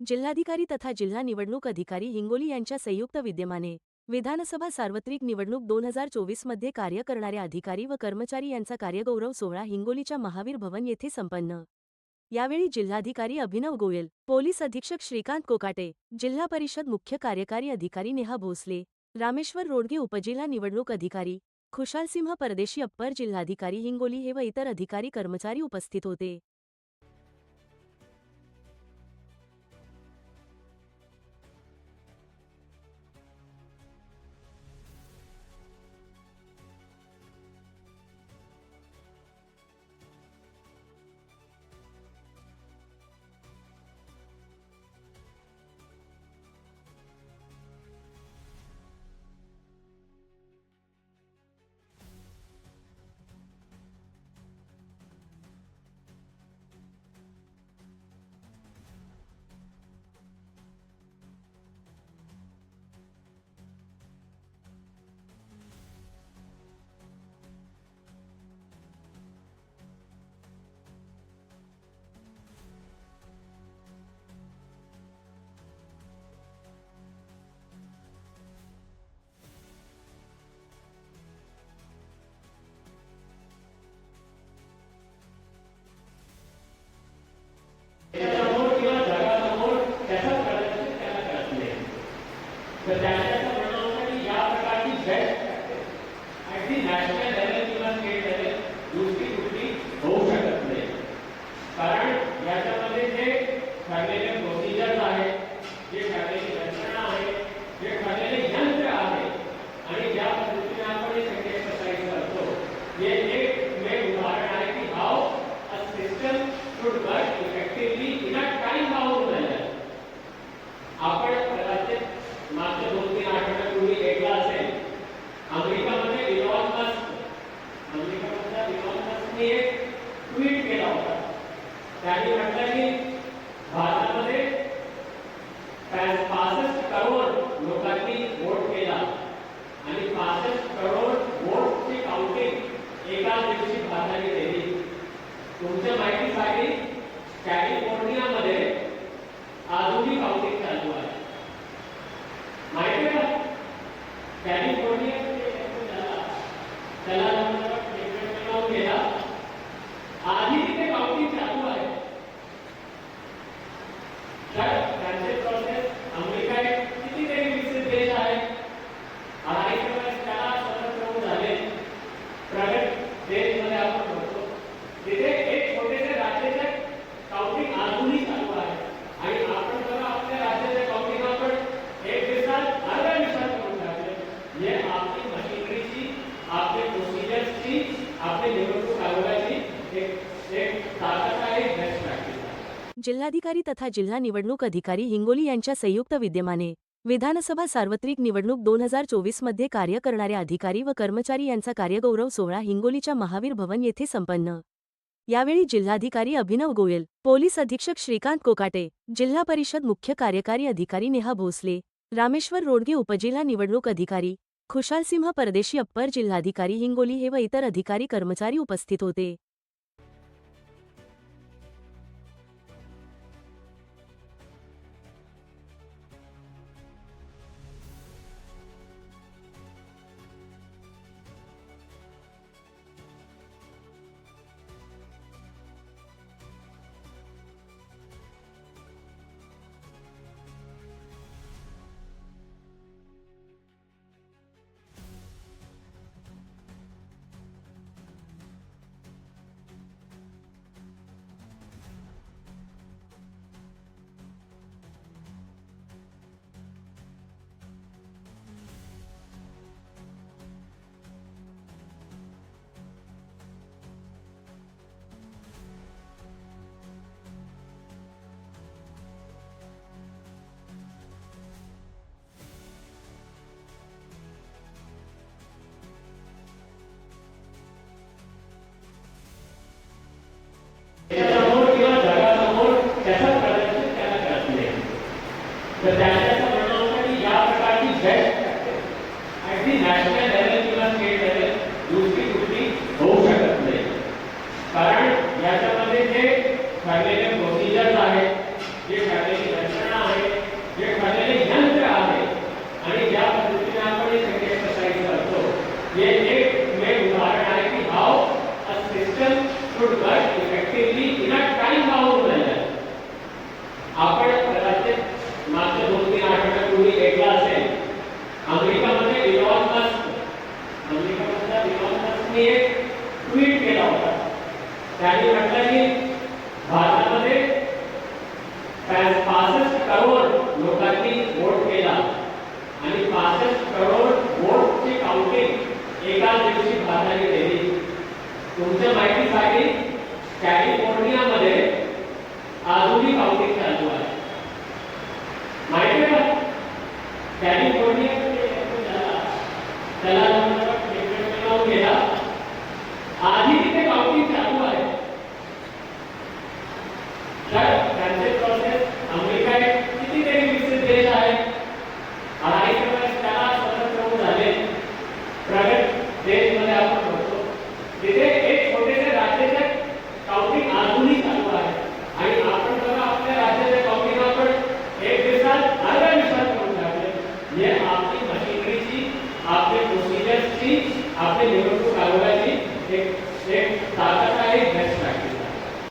जिल्हाधिकारी तथा जिल्हा निवडणूक अधिकारी हिंगोली यांच्या संयुक्त विद्यमाने विधानसभा सार्वत्रिक निवडणूक दोन हजार चोवीसमध्ये कार्य करणाऱ्या अधिकारी व कर्मचारी यांचा कार्यगौरव सोहळा हिंगोलीच्या महावीर भवन येथे संपन्न. यावेळी जिल्हाधिकारी अभिनव गोयल पोलीस अधीक्षक श्रीकांत कोकाटे जिल्हा परिषद मुख्य कार्यकारी अधिकारी नेहा भोसले रामेश्वर रोडगे उपजिल्हा निवडणूक अधिकारी खुशालसिंह परदेशी अप्पर जिल्हाधिकारी हिंगोली हे व इतर अधिकारी कर्मचारी उपस्थित होते. A system should work effectively in a time bound manner आपण कदाचित मागच्या दोन तीन आठवड्यापूर्वी ऐकला असेल अमेरिकामध्ये इलॉन मस्क अमेरिकामधल्या इलॉन मस्कने एक ट्विट केला होता. त्यांनी म्हटलं की भारतामध्ये पासष्ट करोड लोकांनी वोट केला आणि पासष्ट करोड वोटची काउंटिंग एका दिवशी भारताने केली तुमच्या माहितीसाठी कॅलिफोर्नियामध्ये अजूनही काउंटिंग चालू आहे माहिती आहे का कॅलिफोर्नियामध्ये election झाला. त्याला नंतर गेला आधी तिथे काउंटिंग चालू आहे तर त्यांचे प्रोसेस अमेरिका एक कितीतरी विकसित देश आहे अडाईच वेळेस त्याला स्वतंत्र होऊन झाले प्रगत देशमध्ये आपण म्हणतो तिथे एक छोटेसे राज्याचे काउंटिंग अजूनही चालू आहे आणि आपण बघा आपल्या राज्याचे काउंटिंग आपण एक दिवसात अर्ध्या दिवसात करून टाकले हे आपली मशिनरीची आपली प्रोसिजर्सची आपली निवडणूक आयोगाची एक एक ताकद आहे बेस्ट प्रॅक्टिस आहे जिल्हाधिकारी तथा जिल्हा निवडणूक अधिकारी हिंगोली यांच्या संयुक्त विद्यमाने विधानसभा सार्वत्रिक निवडणूक दोन हजार चोवीसमध्ये कार्य करणाऱ्या अधिकारी व कर्मचारी यांचा कार्यगौरव सोहळा हिंगोलीच्या महावीर भवन येथे संपन्न. यावेळी जिल्हाधिकारी अभिनव गोयल पोलीस अधीक्षक श्रीकांत कोकाटे जिल्हा परिषद मुख्य कार्यकारी अधिकारी नेहा भोसले रामेश्वर रोडगे उपजिल्हा निवडणूक अधिकारी खुशालसिंह परदेशी अप्पर जिल्हाधिकारी हिंगोली हे व इतर अधिकारी कर्मचारी उपस्थित होते. नॅशनल लेवल किंवा स्टेट लेवल दुसरी गोष्टी होऊ शकत नाही। कारण याच्यामध्ये जे ठरलेले प्रोसिजर्स आहेत, जे ठरलेली यंत्रणा आहे, जे ठरलेले यंत्र आहे, आणि ज्या पद्धतीने आपण हे सगळे एक्सरसाइज करतो, हे एक मे उदाहरण आहे की how a system should work effectively in a time bound आपण कदाचित मागच्या दोन तीन आठवड्यापूर्वी ऐकला असेल त्यांनी म्हटलं की भारतामध्ये पासष्ट करोड लोकांनी वोट केला. आणि पासष्ट करोड वोटची काउंटिंग एका दिवशी भारताने केली. तुमच्या माहितीसाठी कॅलिफोर्नियामध्ये अजूनही काउंटिंग चालू आहे. माहिती आहे कॅलिफोर्निया त्याला